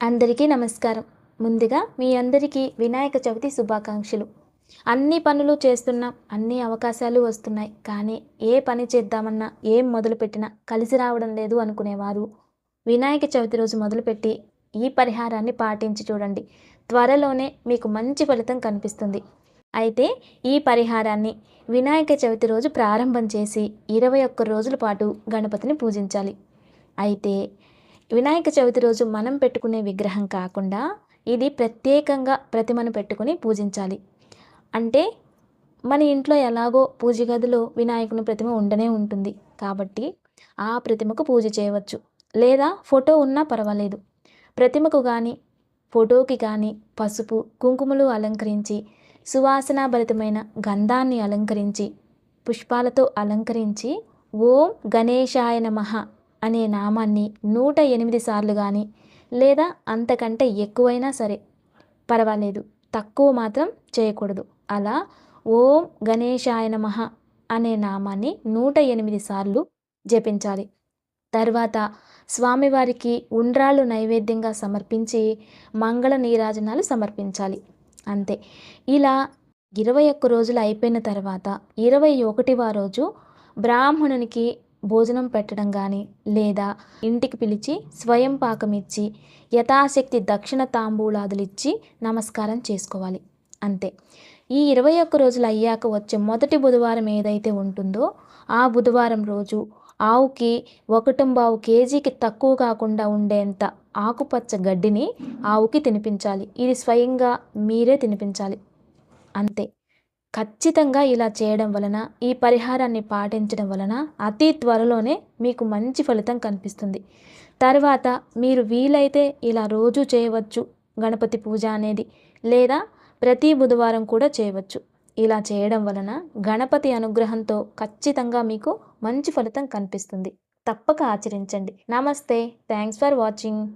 అందరికీ నమస్కారం. ముందుగా మీ అందరికీ వినాయక చవితి శుభాకాంక్షలు. అన్ని పనులు చేస్తున్నాం అన్ని అవకాశాలు వస్తున్నాయి. కానీ ఏ పని చేద్దామన్నా ఏం మొదలుపెట్టినా కలిసి రావడం లేదు అనుకునేవారు. వినాయక చవితి రోజు మొదలుపెట్టి ఈ పరిహారాన్ని పాటించి చూడండి. త్వరలోనే మీకు మంచి ఫలితం కనిపిస్తుంది. అయితే ఈ పరిహారాన్ని వినాయక చవితి రోజు ప్రారంభం చేసి ఇరవై ఒక్క రోజుల పాటు గణపతిని పూజించాలి. అయితే వినాయక చవితి రోజు మనం పెట్టుకునే విగ్రహం కాకుండా ఇది ప్రత్యేకంగా ప్రతిమను పెట్టుకుని పూజించాలి. అంటే మన ఇంట్లో ఎలాగో పూజ గదిలో వినాయకుని ప్రతిమ ఉండనే ఉంటుంది. కాబట్టి ఆ ప్రతిమకు పూజ చేయవచ్చు. లేదా ఫోటో ఉన్నా పర్వాలేదు. ప్రతిమకు కానీ ఫోటోకి కానీ పసుపు కుంకుమలు అలంకరించి సువాసనాభరితమైన గంధాన్ని అలంకరించి పుష్పాలతో అలంకరించి ఓం గణేశాయ నమః అనే నామాన్ని నూట ఎనిమిది సార్లు కానీ లేదా అంతకంటే ఎక్కువైనా సరే పర్వాలేదు. తక్కువ మాత్రం చేయకూడదు. అలా ఓం గణేశాయ నమః అనే నామాన్ని నూట ఎనిమిది సార్లు జపించాలి. తర్వాత స్వామివారికి ఉండ్రాళ్ళు నైవేద్యంగా సమర్పించి మంగళ నీరాజనాలు సమర్పించాలి. అంతే. ఇలా ఇరవై ఒక్క రోజులు అయిపోయిన తర్వాత ఇరవై ఒకటివ రోజు బ్రాహ్మణునికి భోజనం పెట్టడం కానీ లేదా ఇంటికి పిలిచి స్వయం పాకం ఇచ్చి యథాశక్తి దక్షిణ తాంబూలాదులు ఇచ్చి నమస్కారం చేసుకోవాలి. అంతే. ఈ ఇరవై ఒక్క రోజులు అయ్యాక వచ్చే మొదటి బుధవారం ఏదైతే ఉంటుందో ఆ బుధవారం రోజు ఆవుకి ఒకటంబావు కేజీకి తక్కువ కాకుండా ఉండేంత ఆకుపచ్చ గడ్డిని ఆవుకి తినిపించాలి. ఇది స్వయంగా మీరే తినిపించాలి. అంతే. ఖచ్చితంగా ఇలా చేయడం వలన ఈ పరిహారాన్ని పాటించడం వలన అతి త్వరలోనే మీకు మంచి ఫలితం కనిపిస్తుంది. తర్వాత మీరు వీలైతే ఇలా రోజు చేయవచ్చు. గణపతి పూజ అనేది లేదా ప్రతి బుధవారం కూడా చేయవచ్చు. ఇలా చేయడం వలన గణపతి అనుగ్రహంతో ఖచ్చితంగా మీకు మంచి ఫలితం కనిపిస్తుంది. తప్పక ఆచరించండి. నమస్తే. Thanks for watching